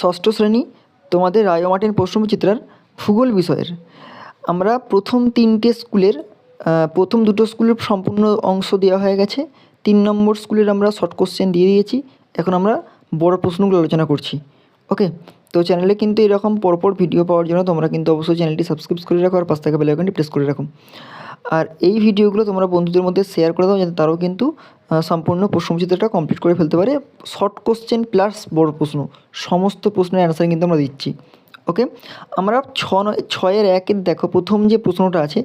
ষষ্ঠ শ্রেণি, তোমাদের রায় মার্টিন প্রশ্নবিচিত্রার ভূগোল বিষয়ের। আমরা প্রথম তিনটে স্কুলের প্রথম দুটো স্কুলের সম্পূর্ণ অংশ দেওয়া হয়ে গেছে। তিন নম্বর স্কুলের আমরা শর্ট কোশ্চেন দিয়ে দিয়েছি। এখন আমরা বড় প্রশ্নগুলো আলোচনা করছি। ওকে? তো চ্যানেলে কিন্তু এরকম পরপর ভিডিও পাওয়ার জন্য তোমরা কিন্তু অবশ্যই চ্যানেলটি সাবস্ক্রাইব করে রাখো আর পাশ থেকে বেল আইকনটি প্রেস করে রাখো। আর এই ভিডিওগুলো তোমরা বন্ধুদের মধ্যে শেয়ার করে দাও, যাতে তারাও কিন্তু সম্পূর্ণ প্রশ্নচিত্রটা কমপ্লিট করে ফেলতে পারে। শর্ট কোশ্চেন প্লাস বড় প্রশ্ন। সমস্ত প্রশ্নের অ্যান্সার কিন্তু আমরা দিচ্ছি। ওকে আমরা ছ নয়, ছয়ের একের দেখো, প্রথম যে প্রশ্নটা আছে,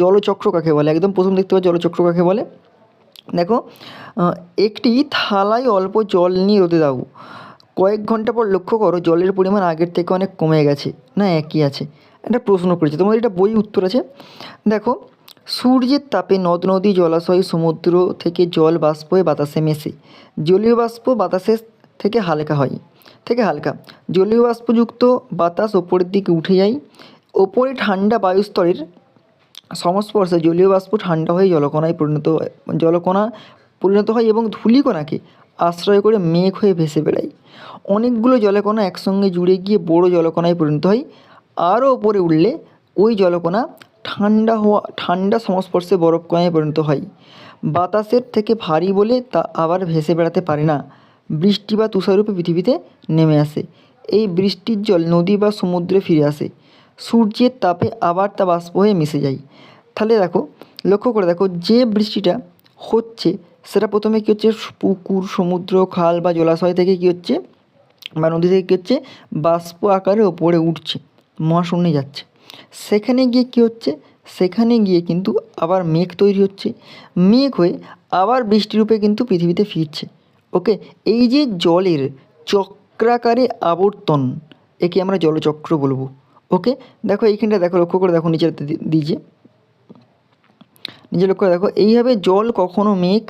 জলচক্র কাকে বলে? একদম প্রথম দেখতে পাচ্ছ জলচক্র কাকে বলে? দেখো একটি থালায় অল্প জল নিয়ে রোদে দাও। কয়েক ঘণ্টা পর লক্ষ্য করো, জলের পরিমাণ আগের থেকে অনেক কমে গেছে। না, একই আছে। একটা প্রশ্ন করেছে। তোমাদের এটা বই উত্তর আছে। দেখো সূর্যের তাপে নদ নদী জলাশয় সমুদ্র থেকে জল বাষ্প হয়ে বাতাসে মেশে। জলীয় বাষ্প বাতাসের থেকে হালকা হয়। থেকে হালকা। জলীয় বাষ্পযুক্ত বাতাস ওপরের দিকে উঠে যায়। ওপরে ঠান্ডা বায়ুস্তরের সংস্পর্শে জলীয় বাষ্প ঠান্ডা হয়ে জলকণায় পরিণত হয়। জলকণা পরিণত হয় এবং ধূলিকণাকে আশ্রয় করে মেঘ হয়ে ভেসে বেড়ায়। অনেকগুলো জলকণা একসঙ্গে জুড়ে গিয়ে বড় জলকণায় পরিণত হয়। আরও ওপরে উঠলে ওই জলকণা ঠান্ডা হওয়া, ঠান্ডা সংস্পর্শে বরফ কণায় পরিণত হয়। বাতাসের থেকে ভারী বলে তা আবার ভেসে বেড়াতে পারে না। বৃষ্টি বা তুষাররূপে পৃথিবীতে নেমে আসে। এই বৃষ্টির জল নদী বা সমুদ্রে ফিরে আসে। সূর্যের তাপে আবার তা বাষ্প হয়ে মিশে যায়। তাহলে দেখো, লক্ষ্য করে দেখো, যে বৃষ্টিটা হচ্ছে, সেটা প্রথমে কী হচ্ছে, পুকুর, সমুদ্র, খাল বা জলাশয় থেকে কী হচ্ছে, বা নদী থেকে কী হচ্ছে, বাষ্প আকারে ওপরে উঠছে, মহাশূন্যে যাচ্ছে। সেখানে গিয়ে কী হচ্ছে? সেখানে গিয়ে কিন্তু আবার মেঘ তৈরি হচ্ছে। মেঘ হয়ে আবার বৃষ্টিরূপে কিন্তু পৃথিবীতে ফিরছে। ওকে, এই যে জলের চক্রাকারে আবর্তন, একে আমরা জলচক্র বলব। ওকে, দেখো এইখানটা দেখো, লক্ষ্য করে দেখো নিচে দিয়েছে। নিজে লক্ষ্য করে দেখো, এইভাবে জল কখনো মেঘ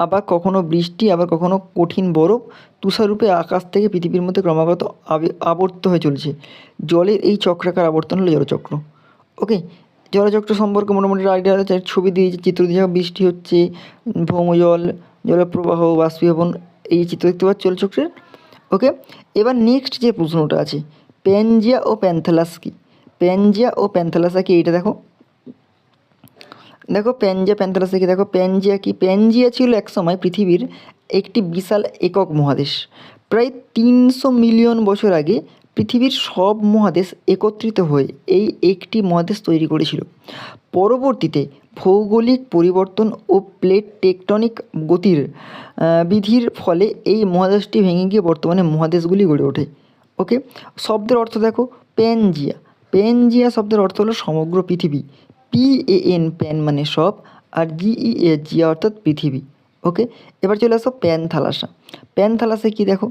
আবার কখনো বৃষ্টি, আবার কখনো কঠিন বরফ তুষাররূপে আকাশ থেকে পৃথিবীর মধ্যে ক্রমাগত আবি- আবর্ত হয়ে চলছে। জলের এই চক্রাকার আবর্তন হলো জলচক্র। ওকে, জলচক্র সম্পর্কে মোটামুটি আইডিয়া আছে ছবি দিয়েছে, চিত্র দিয়ে বৃষ্টি হচ্ছে ভৌমজল জলপ্রবাহ বাষ্পীভবন, এই চিত্র দেখতে পাচ্ছ জলচক্রের। ওকে, এবার নেক্সট যে প্রশ্নটা আছে প্যানজিয়া ও প্যান্থালাস কি প্যানজিয়া ও প্যান্থালাসা কি এইটা দেখো। দেখো প্যানজিয়া প্যান্থালাসে কি, দেখো প্যানজিয়া কি প্যানজিয়া ছিল একসময় পৃথিবীর একটি বিশাল একক মহাদেশ। প্রায় তিনশো মিলিয়ন বছর আগে পৃথিবীর সব মহাদেশ একত্রিত হয়ে এই একটি মহাদেশ তৈরি করেছিল। পরবর্তীতে ভৌগোলিক পরিবর্তন ও প্লেট টেকটনিক গতির বিধির ফলে এই মহাদেশটি ভেঙে গিয়ে বর্তমানে মহাদেশগুলি গড়ে ওঠে। ওকে শব্দের অর্থ দেখো প্যানজিয়া প্যানজিয়া শব্দের অর্থ হলো সমগ্র পৃথিবী। পি এ এন প্যান মানে সব, আর জিই এ জিয়া অর্থাৎ পৃথিবী ওকে এবার চলে আসো প্যান থালাসা প্যানথালাসা। প্যানথালাসে কি দেখো?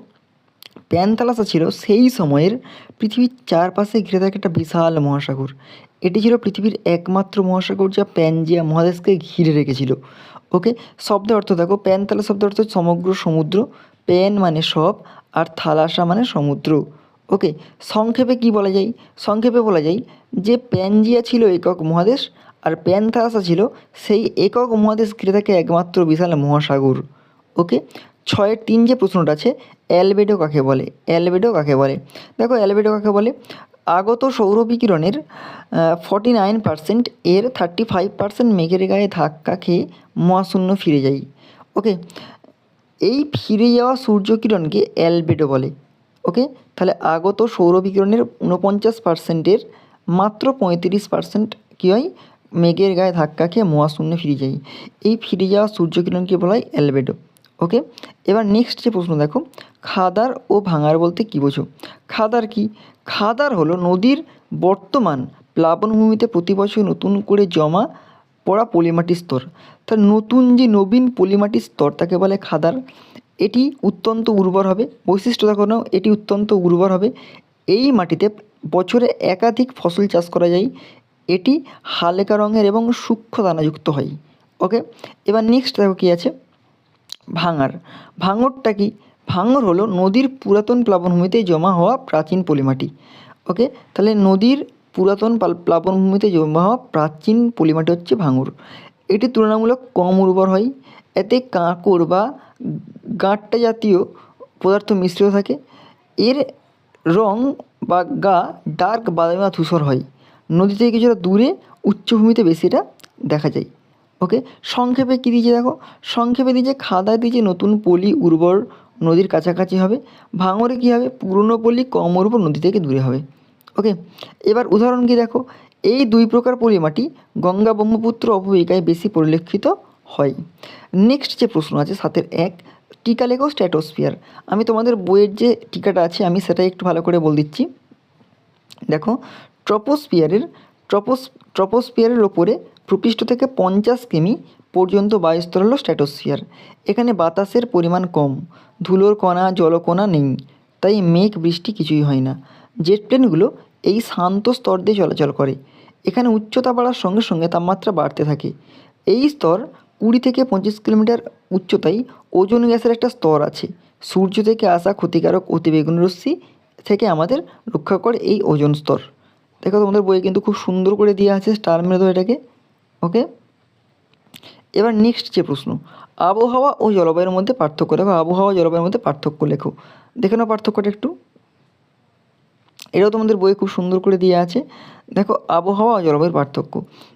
প্যানথালাসা ছিল সেই সময়ের পৃথিবীর চারপাশে ঘিরে থাকে একটা বিশাল মহাসাগর। এটি ছিল পৃথিবীর একমাত্র মহাসাগর যা প্যানজিয়া মহাদেশকে ঘিরে রেখেছিল ওকে শব্দের অর্থ দেখো প্যানথালা শব্দের অর্থ সমগ্র সমুদ্র। প্যান মানে সব, আর থালাসা মানে সমুদ্র। ওকে, সংক্ষেপে কি বলা যায়? সংক্ষেপে বলা যায় যে প্যানজিয়া ছিল একক মহাদেশ আর প্যানথালাসা ছিল সেই একক মহাদেশ ঘিরে থাকে একমাত্র বিশাল মহাসাগর। ওকে, ছয়ের তিন যে প্রশ্নটা আছে, অ্যালবেডো কাকে বলে? অ্যালবেডো কাকে বলে? দেখো, অ্যালবেডো কাকে বলে? আগত সৌর বিকিরণের ফর্টি নাইন পার্সেন্ট এর থার্টি ফাইভ পার্সেন্ট মেঘের গায়ে ধাক্কা খেয়ে মহাশূন্য ফিরে যায়। ওকে, এই ফিরে যাওয়া সূর্যকিরণকে অ্যালবেডো বলে। ওকে তাহলে আগত সৌর বিকিরণের ঊনপঞ্চাশ পার্সেন্টের মাত্র পঁয়ত্রিশ পার্সেন্ট কী হয়? মেঘের গায়ে ধাক্কা খেয়ে মহাশূন্য ফিরে যায়। এই ফিরে যাওয়া সূর্যকিরণকে বলা হয় অ্যালবেডো। ওকে? এবার নেক্সট যে প্রশ্ন দেখো, খাদার ও ভাঙার বলতে কী বোঝো? খাদার কি? খাদার হলো নদীর বর্তমান প্লাবনভূমিতে প্রতি বছর নতুন করে জমা পড়া পলিমাটির স্তর। তার নতুন যে নবীন পলিমাটির স্তর, তাকে বলে খাদার। এটি অত্যন্ত উর্বর হবে। বৈশিষ্ট্য না এটি অত্যন্ত উর্বর হবে। এই মাটিতে বছরে একাধিক ফসল চাষ করা যায়। এটি হালকা রঙের এবং সূক্ষ্ম দানাযুক্ত হয়। ওকে, এবার নেক্সট দেখো কী আছে? ভাঙর। ভাঙরটা কি? ভাঙর হলো নদীর পুরাতন প্লাবনভূমিতে জমা হওয়া প্রাচীন পলিমাটি। ওকে, তাহলে নদীর পুরাতন পাল- প্লাবনভূমিতে জমা হওয়া প্রাচীন পলিমাটি হচ্ছে ভাঙর। এটি তুলনামূলক কম উর্বর হয়। এতে কাঁকড় বা গাঁট্টা জাতীয় পদার্থ মিশ্রিত থাকে। এর রং বা গা ডার্ক বাদামি বা ধূসর হয়। নদী থেকে কিছুটা দূরে উচ্চভূমিতে বেশি এটা দেখা যায়। ওকে? সংক্ষেপে কী দিয়েছে দেখো? সংক্ষেপে দিয়েছে খাদা দিয়েছে নতুন পলি উর্বর নদীর কাছাকাছি হবে। ভাঙরে কী হবে? পুরনো পলি কম উর্বর নদী থেকে দূরে হবে। ওকে? এবার উদাহরণ কি দেখো? এই দুই প্রকার পলিমাটি গঙ্গা ব্রহ্মপুত্র অববাহিকায় বেশি পরিলক্ষিত হয়। নেক্সট যে প্রশ্ন আছে, সাতের এক টিকা লেখো স্ট্র্যাটোস্ফিয়ার। আমি তোমাদের বইয়ের যে টিকাটা আছে, আমি সেটাই একটু ভালো করে বল দিচ্ছি। দেখো, ট্রপোস্ফিয়ারের, ট্রপোস, ট্রপোস্ফিয়ারের ওপরে ভূপৃষ্ঠ থেকে পঞ্চাশ কিমি পর্যন্ত বায়ুস্তর হলো স্ট্র্যাটোস্ফিয়ার। এখানে বাতাসের পরিমাণ কম, ধুলোর কণা, জলকণা নেই, তাই মেঘ, বৃষ্টি কিছুই হয় না। জেট প্লেনগুলো এই শান্ত স্তর দিয়ে চলাচল করে। এখানে উচ্চতা বাড়ার সঙ্গে সঙ্গে তাপমাত্রা বাড়তে থাকে। এই স্তর কুড়ি থেকে পঁচিশ কিলোমিটার উচ্চতায় ওজোন গ্যাসের একটা স্তর আছে। সূর্য থেকে আসা ক্ষতিকারক অতিবেগুন রশ্মি থেকে আমাদের রক্ষা করে এই ওজন স্তর। দেখো তোমাদের বইয়ে কিন্তু খুব সুন্দর করে দেওয়া আছে স্টার মেরে এটাকে ওকে এবার নেক্সট যে প্রশ্ন, আবহাওয়া ও জলবায়ুর মধ্যে পার্থক্য, দেখো আবহাওয়া জলবায়ুর মধ্যে পার্থক্য লেখো। দেখে নাও পার্থক্যটা একটু। এটাও তোমাদের বইয়ে খুব সুন্দর করে দেওয়া আছে। দেখো আবহাওয়া ও জলবায়ুর পার্থক্য।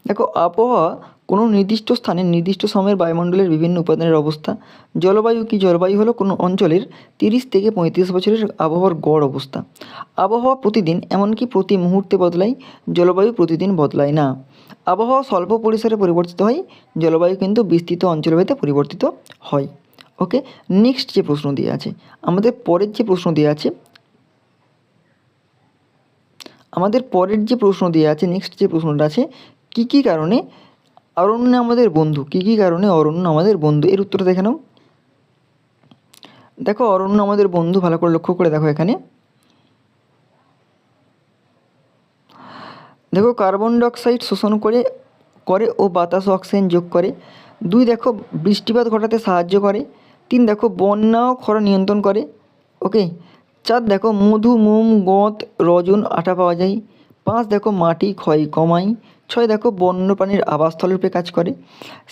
দেখো আবহাওয়া কোনো নির্দিষ্ট স্থানে নির্দিষ্ট সময়ের বায়ুমণ্ডলের বিভিন্ন উপাদানের অবস্থা, জলবায়ু কি জলবায়ু হলো কোনো অঞ্চলের তিরিশ থেকে পঁয়ত্রিশ বছরের আবহাওয়ার গড় অবস্থা। আবহাওয়া প্রতিদিন এমনকি প্রতি মুহূর্তে বদলায়? জলবায়ু প্রতিদিন বদলায় না। আবহাওয়া স্বল্প পরিসরে পরিবর্তিত হয়, জলবায়ু কিন্তু বিস্তৃত অঞ্চলভেদে পরিবর্তিত হয়। ওকে, নেক্সট যে প্রশ্ন দিয়ে আছে, আমাদের পরের যে প্রশ্ন দিয়ে আছে, আমাদের পরের যে প্রশ্ন দেওয়া আছে, নেক্সট যে প্রশ্নটা আছে, কী কী কারণে অরণ্য আমাদের বন্ধু। কী কী কারণে অরণ্য আমাদের বন্ধু? এর উত্তরটা দেখে নাও। দেখো, অরণ্য আমাদের বন্ধু, ভালো করে লক্ষ্য করে দেখো এখানে। দেখো, কার্বন ডাইঅক্সাইড শোষণ করে করে ও বাতাস অক্সিজেন যোগ করে। দুই, দেখো, বৃষ্টিপাত ঘটাতে সাহায্য করে। তিন, দেখো, বন্যা ও খরা নিয়ন্ত্রণ করে। ওকে? চার, দেখো, মধু, মোম গঁত রজন, আটা পাওয়া যায়। পাঁচ, দেখো, মাটি ক্ষয় কমায় ছয় দেখো বন্যপ্রাণীর আবাসস্থলের রূপে কাজ করে।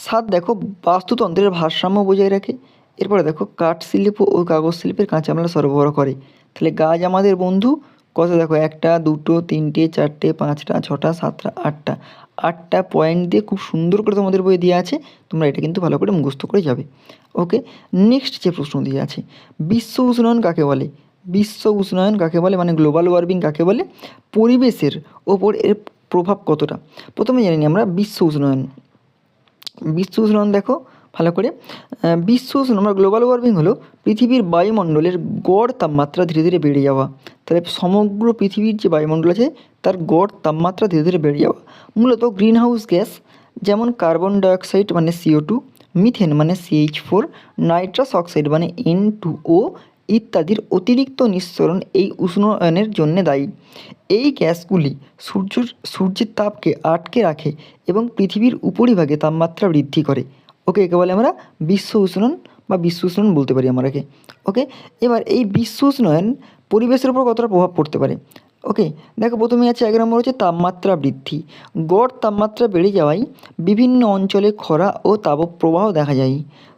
সাত দেখো বাস্তুতন্ত্রের ভারসাম্য বজায় রাখে। এরপরে দেখো কাঠ শিল্প ও কাগজ শিল্পের কাঁচামাল সরবরাহ করে। তাহলে গাছ আমাদের বন্ধু? কত দেখো একটা, দুটো, তিনটে, চারটে, পাঁচটা, ছটা, সাতটা, আটটা। আটটা পয়েন্ট দিয়ে খুব সুন্দর করে তোমাদের বই দেওয়া আছে। তোমরা এটা কিন্তু ভালো করে মুখস্থ করে যাবে। ওকে নেক্সট যে প্রশ্ন দিয়ে আছে, বিশ্ব উষ্ণায়ন কাকে বলে? বিশ্ব উষ্ণায়ন কাকে বলে? মানে গ্লোবাল ওয়ার্মিং কাকে বলে? পরিবেশের ওপর এর প্রভাব কতটা? প্রথমে জানি আমরা বিশ্ব উষ্ণায়ন। বিশ্ব উষ্ণায়ন দেখো, ভালো করে। বিশ্ব আমরা গ্লোবাল ওয়ার্মিং হলো পৃথিবীর বায়ুমণ্ডলের গড় তাপমাত্রা ধীরে ধীরে বেড়ে যাওয়া। তাহলে সমগ্র পৃথিবীর যে বায়ুমণ্ডল আছে, তার গড় তাপমাত্রা ধীরে ধীরে বেড়ে যাওয়া। মূলত গ্রিন হাউস গ্যাস যেমন কার্বন ডাইঅক্সাইড মানে সিও টু মিথেন মানে সিএইচ ফোর নাইট্রাস অক্সাইড মানে এন টু ও ইত্যাদির অতিরিক্ত নিঃসরণ এই উষ্ণায়নের জন্য দায়ী। এই গ্যাসগুলি সূর্য, সূর্যের তাপকে আটকে রাখে এবং পৃথিবীর উপরিভাগে তাপমাত্রা বৃদ্ধি করে। ওকে, একে বলে আমরা বিশ্ব উষ্ণন বা বিশ্ব উষ্ণন বলতে পারি আমরাকে ওকে, এবার এই বিশ্ব উষ্ণায়ন পরিবেশের উপর কতটা প্রভাব পড়তে পারে? ওকে দেখো প্রথমে আছে এক নম্বর হচ্ছে তাপমাত্রা বৃদ্ধি। গড় তাপমাত্রা বেড়ে যাওয়ায় বিভিন্ন অঞ্চলে খরা ও তাপপ্রবাহ দেখা যায়।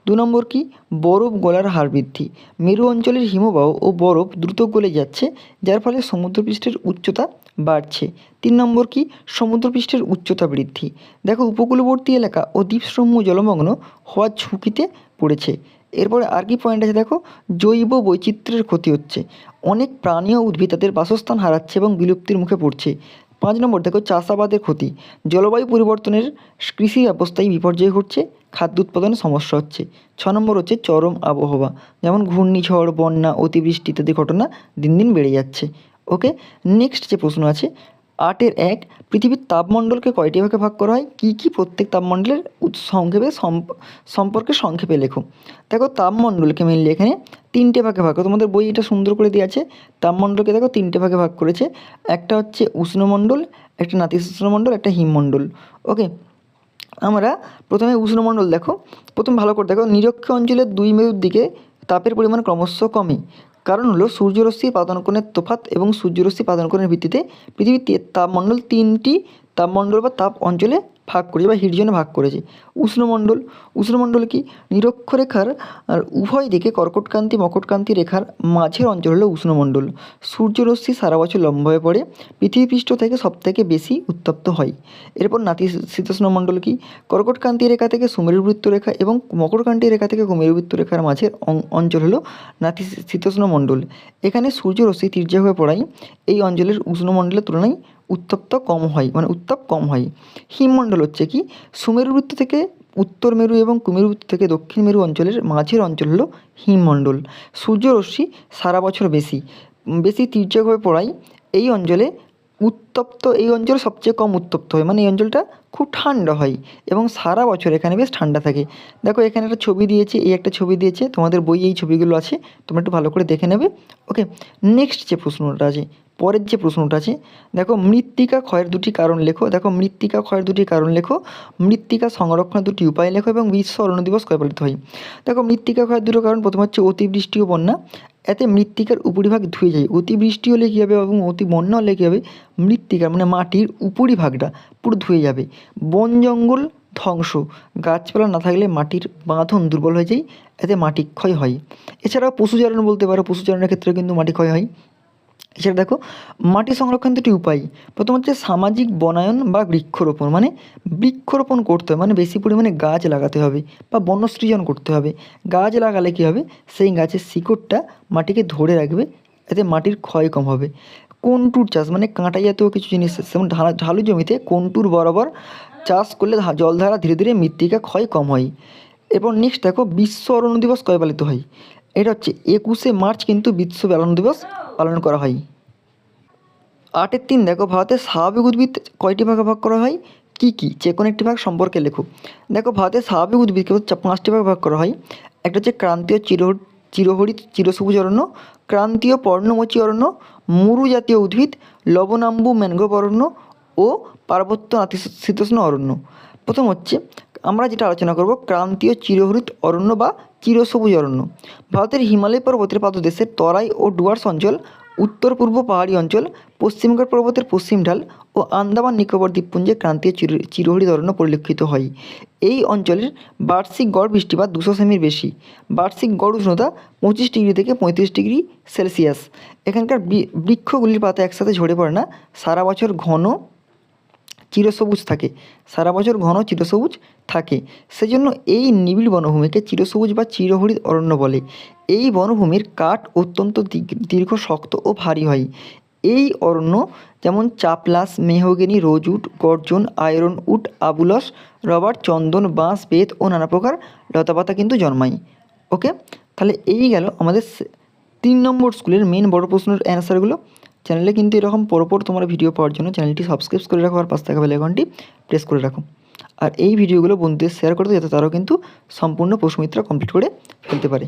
দু নম্বর কি? বরফ গলার হার বৃদ্ধি। মেরু অঞ্চলের হিমবাহ ও বরফ দ্রুত গলে যাচ্ছে, যার ফলে সমুদ্রপৃষ্ঠের উচ্চতা বাড়ছে। তিন নম্বর কি? সমুদ্রপৃষ্ঠের উচ্চতা বৃদ্ধি। দেখো উপকূলবর্তী এলাকা ও দ্বীপসমূহ জলমগ্ন হওয়ার ঝুঁকিতে পড়েছে। এরপরে আর কি পয়েন্ট আছে দেখো? জৈব বৈচিত্র্যের ক্ষতি হচ্ছে। অনেক প্রাণী ও উদ্ভিদ তাদের বাসস্থান হারাচ্ছে এবং বিলুপ্তির মুখে পড়ছে। পাঁচ নম্বর, দেখো চাষাবাদের ক্ষতি। জলবায়ু পরিবর্তনের কৃষি ব্যবস্থায় বিপর্যয় ঘটছে, খাদ্য উৎপাদনে সমস্যা হচ্ছে। ছ নম্বর হচ্ছে চরম আবহাওয়া, যেমন ঘূর্ণিঝড়, বন্যা, অতিবৃষ্টি ইত্যাদি ঘটনা দিন দিন বেড়ে যাচ্ছে। ওকে নেক্সট যে প্রশ্ন আছে আটের এক, পৃথিবীর তাপমণ্ডলকে কয়টি ভাগে ভাগ করা হয়? কী কী প্রত্যেক তাপমণ্ডলের সংক্ষেপে সম্পর্কে সংক্ষেপে লেখো। দেখো, তাপমণ্ডলকে মেনলি এখানে তিনটে ভাগে ভাগ। তোমাদের বই এটা সুন্দর করে দেওয়া আছে। তাপমণ্ডলকে দেখো, তিনটে ভাগে ভাগ করেছে। একটা হচ্ছে উষ্ণমণ্ডল, একটা নাতিশীতোষ্ণমণ্ডল, একটা হিমমণ্ডল। ওকে আমরা প্রথমে উষ্ণমণ্ডল দেখো। প্রথম ভালো করে দেখো নিরক্ষ অঞ্চলের দুই মেরুর দিকে তাপের পরিমাণ ক্রমশ কমে। কারণ হলো সূর্যরশ্মি পাতনকোণের তোফাত এবং সূর্যরশ্মি পাতনকোণের ভিত্তিতে পৃথিবীর তাপমণ্ডল তিনটি তাপমণ্ডল বা তাপ অঞ্চলে ভাগ করেছে বা হিট জোনে ভাগ করেছে। উষ্ণমণ্ডল উষ্ণমণ্ডল কি? নিরক্ষরেখার আর উভয় দিকে কর্কটকান্তি মকরকান্তি রেখার মাঝের অঞ্চল হলো উষ্ণমণ্ডল। সূর্যরশ্মি সারা বছর লম্বা হয়ে পড়ে পৃথিবী পৃষ্ঠ থেকে সবথেকে বেশি উত্তপ্ত হয়। এরপর নাতিশীতোষ্ণ মণ্ডল কি? কর্কটকান্তি রেখা থেকে সুমেরুবৃত্ত রেখা এবং মকরকান্তি রেখা থেকে কুমেরুবৃত্ত রেখার মাঝের অঞ্চল হলো নাতিশীতোষ্ণ মণ্ডল এখানে সূর্যরশ্মি তির্যক হয়ে পড়ায়। এই অঞ্চলের উষ্ণমণ্ডলের তুলনায় উত্তপ্ত কম হয় মানে উত্তাপ কম হয়। হিমমণ্ডল হচ্ছে কি? সুমেরুবৃত্ত থেকে উত্তর মেরু এবং কুমেরুবৃত্ত থেকে দক্ষিণ মেরু অঞ্চলের মাঝের অঞ্চল হলো হিমমণ্ডল। সূর্যরশ্মি সারা বছর বেশি। বেশি তির্যক হয়ে পড়ায় এই অঞ্চলে উত্তপ্ত, এই অঞ্চল সবচেয়ে কম উত্তপ্ত হয় মানে এই অঞ্চলটা খুব ঠান্ডা হয় এবং সারা বছর এখানে বেশ ঠান্ডা থাকে। দেখো, এখানে একটা ছবি দিয়েছে, এই একটা ছবি দিয়েছে, তোমাদের বই এই ছবিগুলো আছে, তোমরা একটু ভালো করে দেখে নেবে। ওকে নেক্সট যে প্রশ্নটা আছে পরের যে প্রশ্নটা আছে, দেখো মৃত্তিকা ক্ষয়ের দুটি কারণ লেখো, দেখো মৃত্তিকা ক্ষয়ের দুটি কারণ লেখো, মৃত্তিকা সংরক্ষণের দুটি উপায় লেখো এবং বিশ্ব অরণ্য দিবস কবে পালিত হয়? দেখো মৃত্তিকা ক্ষয়ের দুটো কারণ, প্রথম হচ্ছে অতিবৃষ্টি ও বন্যা, এতে মৃত্তিকার উপরিভাগ ধুয়ে যায়। অতিবৃষ্টি হলে কী হবে এবং অতি বন্যা হলে কী হবে? মৃত্তিকার মানে মাটির উপরিভাগটা পুরো ধুয়ে যাবে। বন জঙ্গল ধ্বংস, গাছপালা না থাকলে মাটির বাঁধন দুর্বল হয়ে যায়, এতে মাটি ক্ষয় হয়। এছাড়াও পশুচারণ বলতে পারো, পশুচারণের ক্ষেত্রে কিন্তু মাটি ক্ষয় হয়। এছাড়া দেখো, মাটি সংরক্ষণ দুটি উপায়। প্রথম হচ্ছে সামাজিক বনায়ন বা বৃক্ষরোপণ মানে বৃক্ষরোপণ করতে হবে মানে বেশি পরিমাণে গাছ লাগাতে হবে বা বনসৃজন করতে হবে। গাছ লাগালে কী হবে? সেই গাছের শিকড়টা মাটিকে ধরে রাখবে, এতে মাটির ক্ষয় কম হবে। কন্টুর চাষ মানে কাঁটা জাতীয় কিছু জিনিস, যেমন ঢালা, ঢালু জমিতে কন্টুর বরাবর চাষ করলে জলধারা ধীরে ধীরে মৃত্তিকা ক্ষয় কম হয়। এরপর নেক্সট দেখো, বিশ্ব অরণ্য দিবস কয় পালিত হয়? এটা হচ্ছে একুশে মার্চ কিন্তু বিশ্ব অরণ্য দিবস পালন করা হয়। আটের তিন দেখো, ভারতের স্বাভাবিক উদ্ভিদ কয়টি ভাগে ভাগ করা হয়? কী কী? যে কোনো একটি ভাগ সম্পর্কে লেখো। দেখো, ভারতের স্বাভাবিক উদ্ভিদকে পাঁচটি ভাগে ভাগ করা হয়। একটা হচ্ছে ক্রান্তীয় চির চিরহরিত, চিরসবুজ অরণ্য, ক্রান্তীয় পর্ণমোচী অরণ্য, মুরু জাতীয় উদ্ভিদ, লবণাম্বু, ম্যানগ্রোভ অরণ্য ও পার্বত্য নাতিশীতোষ্ণ অরণ্য। প্রথম হচ্ছে আমরা যেটা আলোচনা করব ক্রান্তীয় চিরহরিত অরণ্য বা চিরসবুজ অরণ্য। ভারতের হিমালয় পর্বতের পাদদেশের তরাই ও ডুয়ার্স অঞ্চল উত্তর পূর্ব পাহাড়ি অঞ্চল, পশ্চিমঘাট পর্বতের পশ্চিম ঢাল ও আন্দামান নিকোবর দ্বীপপুঞ্জে ক্রান্তীয় চির চিরহরিত অরণ্য পরিলক্ষিত হয়। এই অঞ্চলের বার্ষিক গড় বৃষ্টিপাত দুশো সেমির বেশি। বার্ষিক গড় উষ্ণতা পঁচিশ ডিগ্রি থেকে পঁয়ত্রিশ ডিগ্রি সেলসিয়াস। এখানকার বৃক্ষগুলির পাতা একসাথে ঝরে পড়ে না। সারা বছর ঘন চিরসবুজ থাকে। সারা বছর ঘন চিরসবুজ থাকে। সেজন্য এই নিবিড় বনভূমিকে চিরসবুজ বা চিরহরিত অরণ্য বলে। এই বনভূমির কাঠ অত্যন্ত দীর্ঘ, শক্ত ও ভারী হয়। এই অরণ্য যেমন চাপলাস, মেহগিনি রোজউড গর্জন, আয়রন উড আবুলস, রবার, চন্দন, বাঁশ, বেত ও নানা প্রকার লতাপাতা কিন্তু জন্মায়। ওকে? তাহলে এই গেল আমাদের তিন নম্বর স্কুলের মেন বড় প্রশ্নের অ্যান্সারগুলো চ্যানেলে কিন্তু এরকম পরপর তোমার ভিডিও পাওয়ার জন্য চ্যানেলটি সাবস্ক্রাইব করে রাখো আর পাশ থাকা বেলাইকনটি প্রেস করে রাখো। আর এই ভিডিওগুলো বন্ধুদের শেয়ার করতে যাতে তারাও কিন্তু সম্পূর্ণ পশুমিত্রা কমপ্লিট করে ফেলতে পারে।